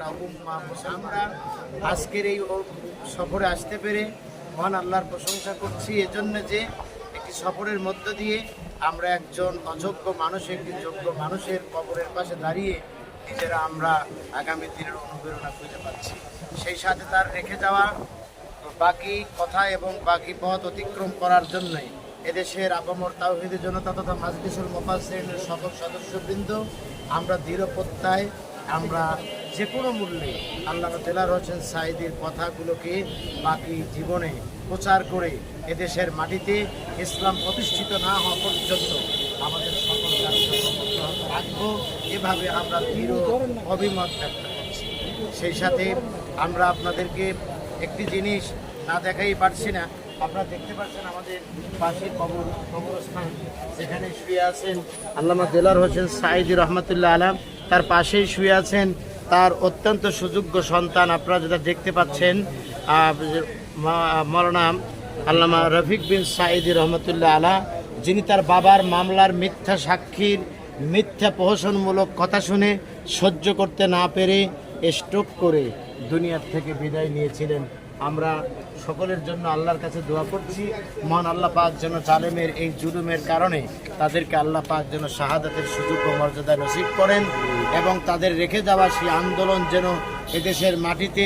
আমরা আজকের এই সফরে আসতে পেরে মহান আল্লাহর প্রশংসা করছি। এজন্য যে একটি সফরের মধ্য দিয়ে আমরা একজন অযোগ্য মানুষ, একটি যোগ্য মানুষের কবরের পাশে দাঁড়িয়ে নিজেরা আমরা আগামী দিনের অনুপ্রেরণা খুঁজে পাচ্ছি। সেই সাথে তার রেখে যাওয়া বাকি কথা এবং বাকি পথ অতিক্রম করার জন্যই এদেশের আপামর তাওহিদের জনতা তথা মাজলিসুল মোফাসিনের সকল সদস্যবৃন্দ আমরা দৃঢ় প্রত্যয়, আমরা যে কোনো মূল্যে আল্লাহ দেলার হোসেন সাইদির কথাগুলোকে বাকি জীবনে প্রচার করে এদেশের মাটিতে ইসলাম প্রতিষ্ঠিত না হওয়া পর্যন্ত আমাদের সকল রাখব। এভাবে আমরা দৃঢ় অভিমত ব্যক্ত করছি। সেই সাথে আমরা আপনাদেরকে একটি জিনিস না দেখাই পারছি না, আপনারা দেখতে পাচ্ছেন আমাদের পাশে কবর, কবরস্থান যেখানে শুয়ে আছেন আল্লামা দেলার হোসেন সাইদি রহমতুল্লাহ আলাম। তার পাশেই শুয়ে আছেন তার অত্যন্ত সুযোগ্য সন্তান আপনারা যেটা দেখতে পাচ্ছেন মরনাম আল্লামা রফিক বিন সাঈদি রহমতুল্লাহ আলা, যিনি তার বাবার মামলার মিথ্যা সাক্ষীর মিথ্যা প্রহসনমূলক কথা শুনে সহ্য করতে না পেরে স্ট্রোক করে দুনিয়ার থেকে বিদায় নিয়েছিলেন। আমরা সকলের জন্য আল্লাহর কাছে দোয়া করছি। মহান আল্লাহ পাক যেন জালেমের এই জুলুমের কারণে তাদেরকে আল্লাহ পাক যেন শাহাদাতের সুযোগ ও মর্যাদা নসিব করেন এবং তাদের রেখে যাওয়া সেই আন্দোলন যেন এদেশের মাটিতে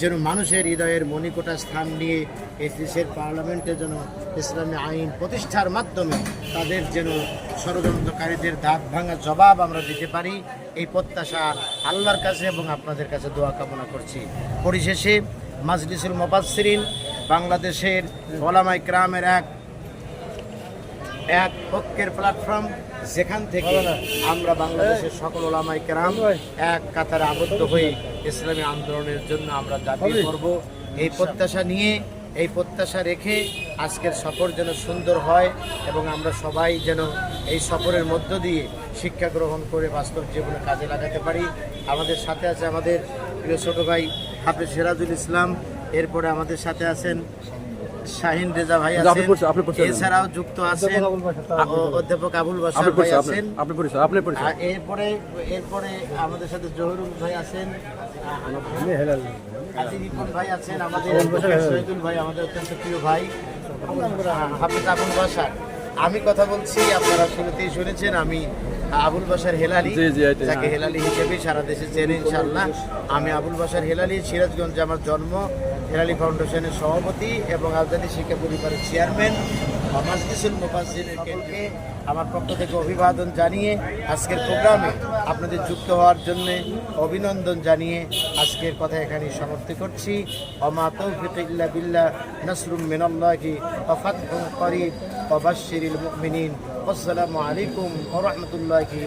যেন মানুষের হৃদয়ের মণিকোটা স্থান নিয়ে এই দেশের পার্লামেন্টে যেন ইসলামী আইন প্রতিষ্ঠার মাধ্যমে তাদের যেন ষড়যন্ত্রকারীদের দাঁত ভাঙা জবাব আমরা দিতে পারি। এই প্রত্যাশা আল্লাহর কাছে এবং আপনাদের কাছে দোয়া কামনা করছি। পরিশেষে মাজলিসুল মোবাসরিন বাংলাদেশের ওলামাই ক্রামের এক এক পক্ষের প্ল্যাটফর্ম যেখান থেকে আমরা বাংলাদেশের সকল ওলামাই কেরাম এক কাতারে আবদ্ধ হয়ে ইসলামী আন্দোলনের জন্য আমরা দাবি করব। এই প্রত্যাশা নিয়ে এই প্রত্যাশা রেখে আজকের সফর যেন সুন্দর হয় এবং আমরা সবাই যেন এই সফরের মধ্য দিয়ে শিক্ষা গ্রহণ করে বাস্তব জীবনে কাজে লাগাতে পারি। আমাদের সাথে আছে আমাদের প্রিয় ছোটো ভাই হাফেজ সিরাজুল ইসলাম এরপরে আমাদের সাথে আছেন শাহিন রেজা ভাই আপনি আছেন। এছাড়াও যুক্ত আছেন অধ্যাপক আবুল বাসার ভাই আছেন। আপনি পরিচয় আপনি পরিচয়। এরপরে এরপরে আমাদের সাথে জহিরুল ভাই আছেন। কাজী রিপন ভাই আছেন আমাদের শহীদুল ভাই আমাদের অত্যন্ত প্রিয় ভাই। হাফিজ আবুল বাসার আমি কথা বলছি আপনারা শুরুতেই শুনেছেন আমি আবুল বাসার হেলালি। যাকে হেলালি হিসেবে সারা দেশে চেনে ইনশাল্লাহ আমি আবুল বাসার হেলালি সিরাজগঞ্জে আমার জন্ম হেলালি ফাউন্ডেশনের সভাপতি এবং আজাদি শিক্ষা পরিবারের চেয়ারম্যান আমার পক্ষ থেকে অভিবাদন জানিয়ে আজকের প্রোগ্রামে আপনাদের যুক্ত হওয়ার জন্য অভিনন্দন জানিয়ে আজকের কথা এখানে সমাপ্তি করছি। অমা তৌফিক ইল্লা বিল্লাহ নাসরুম মিনাল্লাহি ওয়া ফাতহুন করিব। ওয়া বাশশিরিল মুমিনিন। আসসালামু আলাইকুম ওয়া রাহমাতুল্লাহি